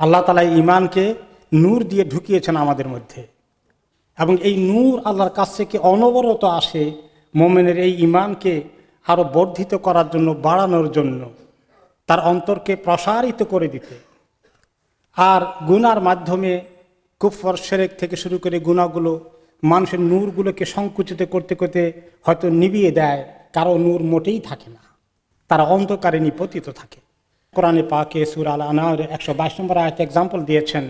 আল্লাহ তালা ইমানকে নূর দিয়ে ঢুকিয়েছেন আমাদের মধ্যে। এবং এই নূর আল্লাহর কাছ থেকে অনবরত আসে মোমেনের এই ইমানকে আরও বর্ধিত করার জন্য, বাড়ানোর জন্য, তার অন্তরকে প্রসারিত করে দিতে। আর গুনার মাধ্যমে কুফর সেরেক থেকে শুরু করে গুণাগুলো মানুষের নূরগুলোকে সংকুচিত করতে করতে হয়তো নিবিয়ে দেয়, কারও নূর মোটেই থাকে না। তারা অন্ধকারে নিপতিত থাকে। কোরআনে পাকে সুর আল আনার একশো বাইশ নম্বর আয়তে এক্সাম্পল দিয়েছেন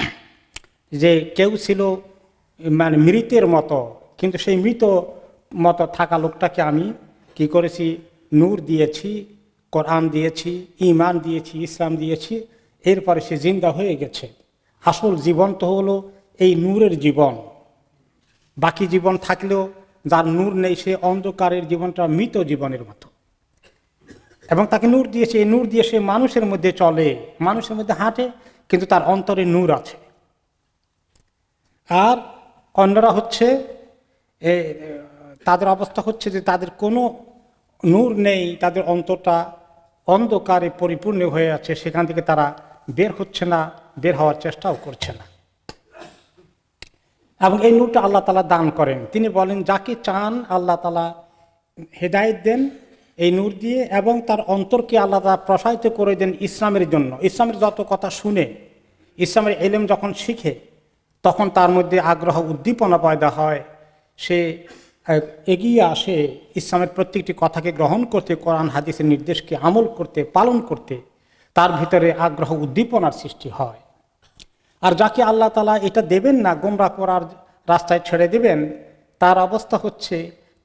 যে কেউ ছিল মানে মৃতের মতো, কিন্তু সেই মৃত মতো থাকা লোকটাকে আমি কি করেছি? নূর দিয়েছি, কোরআন দিয়েছি ইমান দিয়েছি, ইসলাম দিয়েছি, এরপরে সে জিন্দা হয়ে গেছে। আসল জীবন তো হলো এই নূরের জীবন। বাকি জীবন থাকলেও যার নূর নেই, সে অন্ধকারের জীবনটা মৃত জীবনের মতো। এবং তাকে নূর দিয়েছে এই নূর দিয়ে সে মানুষের মধ্যে চলে মানুষের মধ্যে হাঁটে কিন্তু তার অন্তরে নূর আছে। আর অন্যরা হচ্ছে এ, তাদের অবস্থা হচ্ছে যে তাদের কোনো নূর নেই তাদের অন্তরটা অন্ধকারে পরিপূর্ণ হয়ে আছে সেখান থেকে তারা বের হচ্ছে না বের হওয়ার চেষ্টাও করছে না। এবং এই নূরটা আল্লাহ তালা দান করেন। তিনি বলেন যাকে চান আল্লাহ তালা হেদায়ত দেন এই নূর দিয়ে এবং তার অন্তরকে আল্লাহ প্রসারিত করে দেন ইসলামের জন্য। ইসলামের যত কথা শুনে, ইসলামের এলেম যখন শিখে, তখন তার মধ্যে আগ্রহ উদ্দীপনা পয়দা হয়। সে এগিয়ে আসে ইসলামের প্রত্যেকটি কথাকে গ্রহণ করতে, কোরআন, হাদিসের নির্দেশকে আমল করতে, পালন করতে। তার ভিতরে আগ্রহ উদ্দীপনার সৃষ্টি হয়। আর যাকে আল্লাহ তালা এটা দেবেন না, গোমরা করার রাস্তায় ছেড়ে দেবেন, তার অবস্থা হচ্ছে,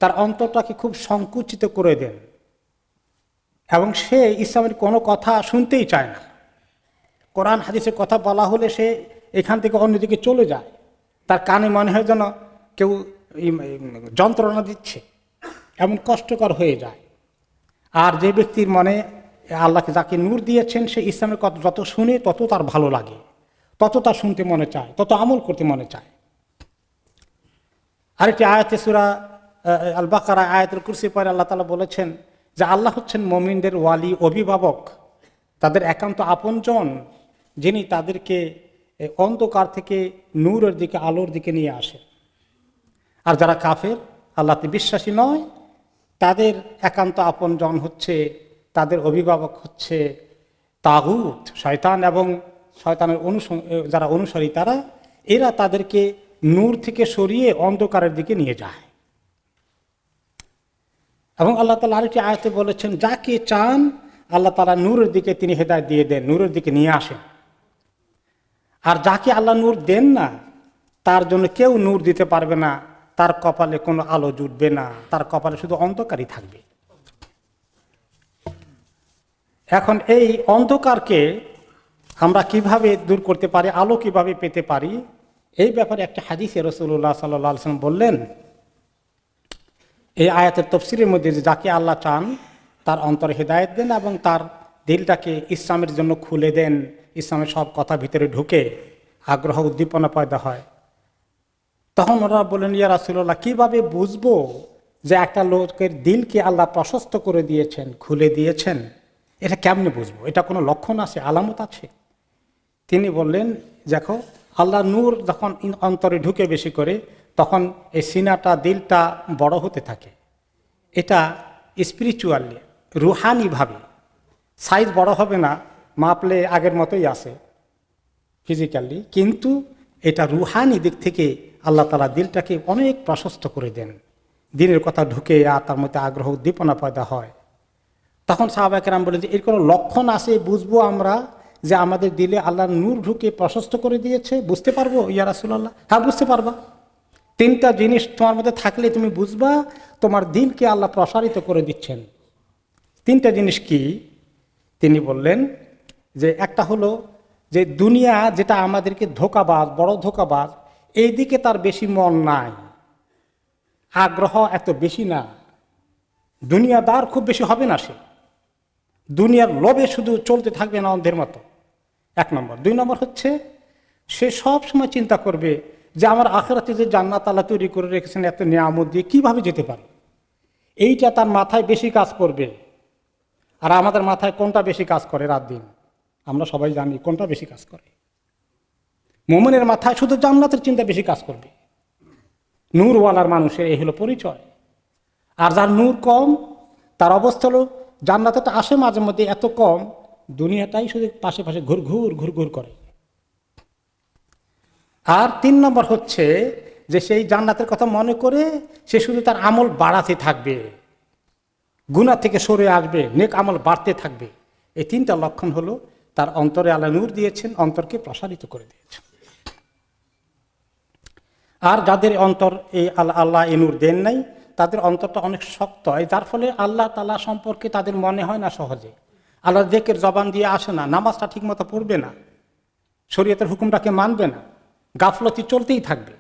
তার অন্তরটাকে খুব সংকুচিত করে দেন। এবং সে ইসলামের কোনো কথা শুনতেই চায় না। কোরআন হাদিসের কথা বলা হলে সে এখান থেকে অন্যদিকে চলে যায়। তার কানে মনে হয় যেন কেউ যন্ত্রণা দিচ্ছে এমন কষ্টকর হয়ে যায়। আর যে ব্যক্তির মনে আল্লাহকে যাকে নূর দিয়েছেন, সে ইসলামের কথা যত শুনে তত তার ভালো লাগে, তত তার শুনতে মনে চায়, তত আমল করতে মনে চায়। আরেকটি আয়াতে সুরা আল বাকারা আয়াতের কুরসি পরে আল্লাহ তালা বলেছেন যে আল্লাহ হচ্ছেন মমিনদের ওয়ালি, অভিভাবক, তাদের একান্ত আপনজন, যিনি তাদেরকে অন্ধকার থেকে নূরের দিকে, আলোর দিকে নিয়ে আসে। আর যারা কাফের আল্লাহতে বিশ্বাসী নয়, তাদের একান্ত আপনজন হচ্ছে, তাদের অভিভাবক হচ্ছে তাগুত, শয়তান এবং শয়তানের অনুস যারা অনুসারী তারা, এরা তাদেরকে নূর থেকে সরিয়ে অন্ধকারের দিকে নিয়ে যায়। এবং আল্লাহ তালা আরেকটি আয়তে বলেছেন যাকে চান, আল্লাহ তালা নূরের দিকে তিনি হেদায় দিয়ে দেন, নূরের দিকে নিয়ে আসেন। আর যাকে আল্লাহ নূর দেন না, তার জন্য কেউ নূর দিতে পারবে না, তার কপালে কোনো আলো জুটবে না, তার কপালে শুধু অন্ধকারই থাকবে। এখন এই অন্ধকারকে আমরা কীভাবে দূর করতে পারি, আলো কীভাবে পেতে পারি, এই ব্যাপারে একটা হাদিসে রসুল্লাহ সাল্লাম বললেন এই আয়াতের তফসিরের মধ্যে যে যাকে আল্লাহ চান, তার অন্তরে হেদায়ত দেন এবং তার দিলটাকে ইসলামের জন্য খুলে দেন, ইসলামের সব কথা ভিতরে ঢুকে আগ্রহ উদ্দীপনা পয়দা হয়। তখন ওরা বলেন ইয়া রাসুল্লাহ কীভাবে বুঝব যে একটা লোকের দিলকে আল্লাহ প্রশস্ত করে দিয়েছেন, খুলে দিয়েছেন? এটা কেমনে বুঝব? এটা কোনো লক্ষণ আছে, আলামত আছে? তিনি বললেন, দেখো, আল্লাহ নূর যখন অন্তরে ঢুকে বেশি করে তখন এই সিনাটা দিলটা বড় হতে থাকে। এটা স্পিরিচুয়ালি রুহানিভাবে। সাইজ বড় হবে না, মাপলে আগের মতোই আসে ফিজিক্যালি কিন্তু এটা রুহানি দিক থেকে আল্লাহ তালা দিলটাকে অনেক প্রশস্ত করে দেন। দিনের কথা ঢুকে আর তার মধ্যে আগ্রহ উদ্দীপনা পয়দা হয়। তখন সাহাবাকেরাম বলে যে, এর কোনো লক্ষণ আছে বুঝব আমরা যে আমাদের দিলে আল্লাহর নূর ঢুকে প্রশস্ত করে দিয়েছে? বুঝতে পারব ইয়া রাসুল্লাহ হ্যাঁ বুঝতে পারবা। তিনটা জিনিস তোমার মধ্যে থাকলে তুমি বুঝবা, তোমার দিনকে আল্লাহ প্রসারিত করে দিচ্ছেন। তিনটা জিনিস কি? তিনি বললেন যে একটা হলো যে দুনিয়া যেটা আমাদেরকে ধোকাবাজ, বড় ধোকাবাজ, এই দিকে তার বেশি মন নাই, আগ্রহ এত বেশি না। দুনিয়াদার খুব বেশি হবে না সে। দুনিয়ার লোভে শুধু চলতে থাকবে না অন্ধের মতো। এক নম্বর। দুই নম্বর হচ্ছে সে সব সময় চিন্তা করবে যে আমার আখেরাতে যে জান্নাত আল্লাহ তৈরি করে রেখেছেন এত নিয়ামত দিয়ে কীভাবে যেতে পারে? এইটা তার মাথায় বেশি কাজ করবে। আর আমাদের মাথায় কোনটা বেশি কাজ করে রাত দিন? আমরা সবাই জানি কোনটা বেশি কাজ করে। মোমনের মাথায় শুধু জান্নাতের চিন্তা বেশি কাজ করবে। নূরওয়ালার মানুষের এই হলো পরিচয়। আর যার নূর কম, তার অবস্থা হলো জান্নাতে তো আসে মাঝে মধ্যে এত কম, দুনিয়াটাই শুধু পাশে পাশে ঘুর ঘুর ঘুর ঘুর করে। আর তিন নম্বর হচ্ছে যে সেই জান্নাতের কথা মনে করে সে শুধু তার আমল বাড়াতে থাকবে। গুণা থেকে সরে আসবে, নেক আমল বাড়তে থাকবে। এই তিনটা লক্ষণ হলো তার অন্তরে আল্লাহ নূর দিয়েছেন, অন্তরকে প্রসারিত করে দিয়েছেন। আর যাদের অন্তর এই আল্লাহ আল্লাহ এই নূর দেন নাই, তাদের অন্তরটা অনেক শক্ত হয়, যার ফলে আল্লাহ তালা সম্পর্কে তাদের মনে হয় না সহজে। আল্লাহ দেখের জবান দিয়ে আসে না, নামাজটা ঠিকমতো পড়বে না, শরীয়তের হুকুমটাকে মানবে না। গাফলতি চলতেই থাকবে।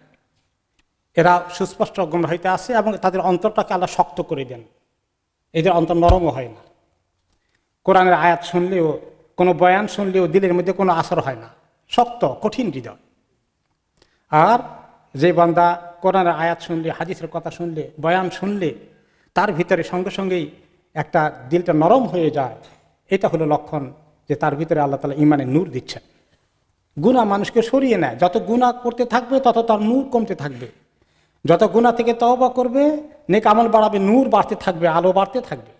এরা সুস্পষ্ট হইতে আসে এবং তাদের অন্তরটাকে আল্লাহ শক্ত করে দেন। এদের অন্তর নরমও হয় না। কোরআনের আয়াত শুনলেও, কোনো বয়ান শুনলেও দিলের মধ্যে কোনো আসর হয় না। শক্ত, কঠিন হৃদয়। আর যে বান্দা কোরআনের আয়াত শুনলে, হাদিসের কথা শুনলে, বয়ান শুনলে, তার ভিতরে সঙ্গে সঙ্গেই একটা দিলটা নরম হয়ে যায়। এটা হলো লক্ষণ যে তার ভিতরে আল্লাহ তালা ইমানে নূর দিচ্ছেন। গুণা মানুষকে সরিয়ে নেয়। যত গুণা করতে থাকবে, তত তার নূর কমতে থাকবে। যত গুণা থেকে তওবা করবে, নেক আমল বাড়াবে, নূর বাড়তে থাকবে, আলো বাড়তে থাকবে।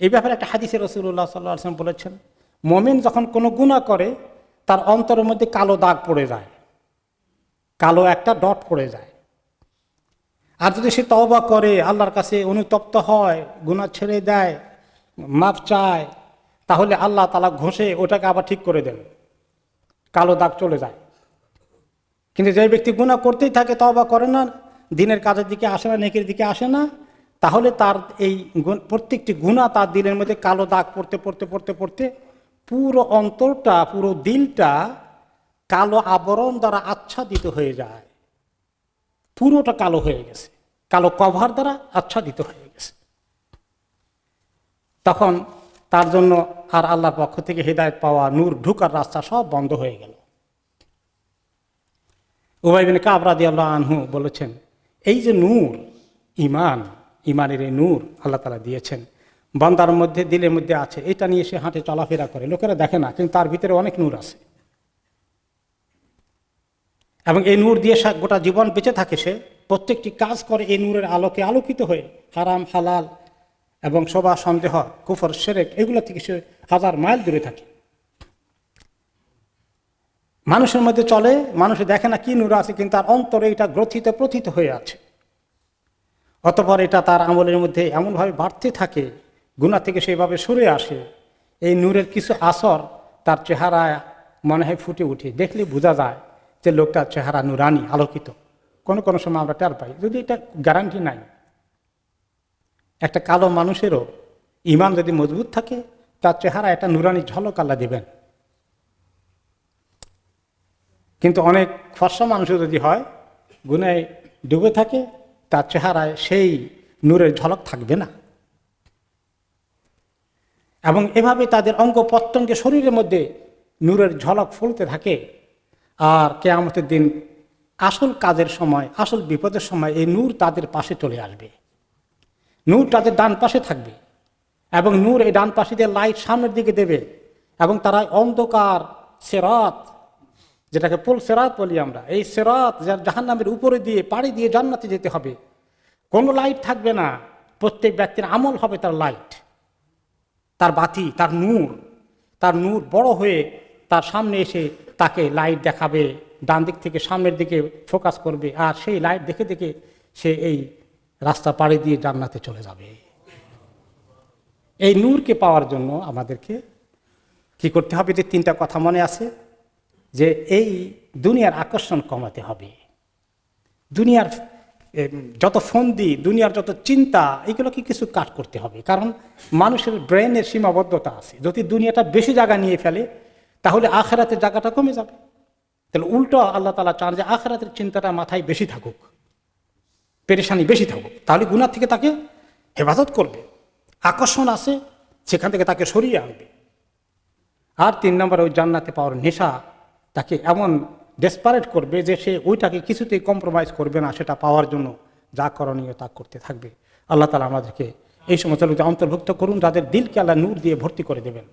এই ব্যাপারে একটা হাদিসে রসুল্লাহ সাল্লাহ আসলাম বলেছেন, মমিন যখন কোনো গুণা করে, তার অন্তরের মধ্যে কালো দাগ পড়ে যায়। কালো একটা ডট পড়ে যায়। আর যদি সে তওবা করে, আল্লাহর কাছে অনুতপ্ত হয় গুণা ছেড়ে দেয় মাপ চায়, তাহলে আল্লাহ তালা ঘষে ওটাকে আবার ঠিক করে দেন। কালো দাগ চলে যায়। কিন্তু যে ব্যক্তি গুণা করতেই থাকে, তওবা করে না, দিনের কাজের দিকে আসে না, নেকের দিকে আসে না, তাহলে তার এই প্রত্যেকটি গুণা তার দিলের মধ্যে কালো দাগ পড়তে পড়তে পড়তে পড়তে পুরো অন্তরটা, পুরো দিলটা কালো আবরণ দ্বারা আচ্ছাদিত হয়ে যায়। পুরোটা কালো হয়ে গেছে। কালো কভার দ্বারা আচ্ছাদিত হয়ে গেছে। তখন তার জন্য আর আল্লাহর পক্ষ থেকে হৃদায়ত পাওয়া, নূর ঢুকার রাস্তা সব বন্ধ হয়ে গেল। উবাইবিন কাবরাদি আল্লাহ আনহু বলেছেন, এই যে নূর ইমান ইমানের এই নূর আল্লাহ তালা দিয়েছেন, বান্দার মধ্যে, দিলের মধ্যে আছে, এটা নিয়ে সে হাঁটে চলাফেরা করে। লোকেরা দেখে না, কিন্তু তার ভিতরে অনেক নূর আছে। এবং এই নূর দিয়ে গোটা জীবন বেঁচে থাকে সে। প্রত্যেকটি কাজ করে এই নূরের আলোকে আলোকিত হয়ে, হারাম, হালাল এবং সবা সন্দেহ, কুফর সেরেক এগুলো থেকে সে হাজার মাইল দূরে থাকে। মানুষের মধ্যে চলে, মানুষে দেখে না কি নূর আছে, কিন্তু তার অন্তরে এটা গ্রথিত, প্রথিত হয়ে আছে। অতপর এটা তার আমলের মধ্যে এমনভাবে বাড়তে থাকে গুণা থেকে সেভাবে সরে আসে। এই নূরের কিছু আসর তার চেহারায় মনে হয় ফুটে উঠে। দেখলে বোঝা যায় যে লোকটার চেহারা নুরানি, আলোকিত। কোনো কোনো সময় আমরা টের পাই। যদি এটা গ্যারান্টি নাই একটা কালো মানুষেরও ইমান যদি মজবুত থাকে, তার চেহারা একটা নুরানি ঝলক আল্লাহ দেবেন। কিন্তু অনেক ফর্সা মানুষও যদি হয়, গুনায় ডুবে থাকে, তার চেহারায় সেই নূরের ঝলক থাকবে না। এবং এভাবে তাদের অঙ্গ প্রত্যঙ্গে শরীরের মধ্যে নূরের ঝলক ফুলতে থাকে। আর কেয়ামতের দিন আসল কাজের সময়, আসল বিপদের সময় এই নূর তাদের পাশে চলে আসবে। নূর তাদের ডান পাশে থাকবে এবং নূর এই ডান পাশে দিয়ে লাইট সামনের দিকে দেবে এবং তারা অন্ধকার সেরাত, যেটাকে পোল সেরাত বলি আমরা, এই সেরাত যার জাহান নামের উপরে দিয়ে, পাড়ি দিয়ে জান্নাতে যেতে হবে। কোনো লাইট থাকবে না। প্রত্যেক ব্যক্তির আমল হবে তার লাইট তার বাতি, তার নূর। তার নূর বড় হয়ে তার সামনে এসে তাকে লাইট দেখাবে, ডান দিক থেকে সামনের দিকে ফোকাস করবে। আর সেই লাইট দেখে দেখে সে এই রাস্তা পাড়ি দিয়ে জান্নাতে চলে যাবে। এই নূরকে পাওয়ার জন্য আমাদেরকে কি করতে হবে? যে তিনটা কথা মনে আছে যে এই দুনিয়ার আকর্ষণ কমাতে হবে। দুনিয়ার যত ফন্দি, দুনিয়ার যত চিন্তা, এগুলোকে কিছু কাট করতে হবে। কারণ মানুষের ব্রেনের সীমাবদ্ধতা আছে। যদি দুনিয়াটা বেশি জায়গা নিয়ে ফেলে, তাহলে আখেরাতের জায়গাটা কমে যাবে। তাহলে উল্টো আল্লাহ তালা চান যে আখেরাতের চিন্তাটা মাথায় বেশি থাকুক। পেরেশানি বেশি থাকুক, তাহলে গুনার থেকে তাকে হেফাজত করবে। আকর্ষণ আছে, সেখান থেকে তাকে সরিয়ে আনবে। আর তিন নম্বর, ওই জান্নাতে পাওয়ার নেশা তাকে এমন ডেসপারেট করবে যে সে ওইটাকে কিছুতেই কম্প্রোমাইজ করবে না, সেটা পাওয়ার জন্য যা করণীয় তা করতে থাকবে। আল্লাহ তালা আমাদেরকে এই সমস্ত অন্তর্ভুক্ত করুন, যাদের দিলকে আল্লাহ নূর দিয়ে ভর্তি করে দেবেন।